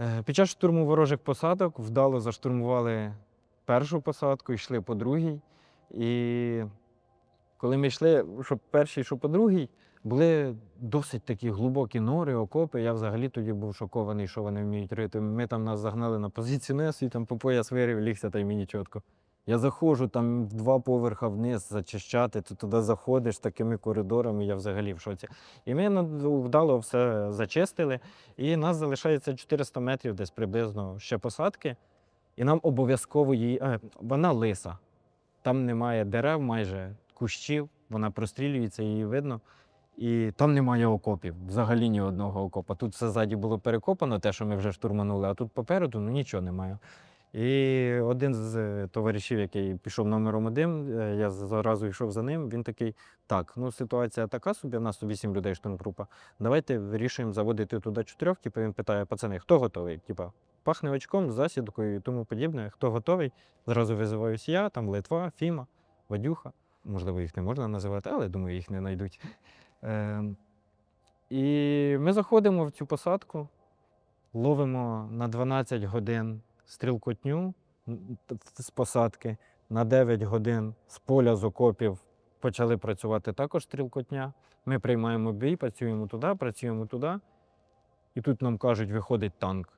Е, Під час штурму ворожих посадок вдало заштурмували першу посадку, йшли по другій. І коли ми йшли, що перший, що по другій, були досить такі глибокі нори, окопи. Я взагалі тоді був шокований, що вони вміють рити. Ми там нас загнали на позицію несу, і там по пояс вирів, лігся та й мені чітко. Я заходжу там два поверха вниз зачищати, ти туди заходиш такими коридорами, я взагалі в шоці. І ми вдало все зачистили, і нас залишається 400 метрів десь приблизно ще посадки. І нам обов'язково її. е, вона лиса. Там немає дерев, майже кущів, вона прострілюється, її видно. І там немає окопів, взагалі ні одного окопа. Тут все ззаді було перекопано, те, що ми вже штурманули, а тут попереду ну, нічого немає. І один з е, товаришів, який пішов номером один, е, я зразу йшов за ним. Він такий: так, ну ситуація така собі, в нас тут вісім людей штурмгрупа. Давайте вирішуємо заводити туди чотирьох. Типу він питає, пацани, хто готовий? Типа, пахне очком, засідкою і тому подібне. Хто готовий? Зразу визиваюсь я, там Литва, Фіма, Вадюха. Можливо, їх не можна називати, але думаю, їх не знайдуть. Ем, і ми заходимо в цю посадку, ловимо на 12 годин стрілкотню з посадки, на 9 годин з поля з окопів почали працювати також стрілкотня. Ми приймаємо бій, працюємо туди, працюємо туди. І тут нам кажуть, виходить танк.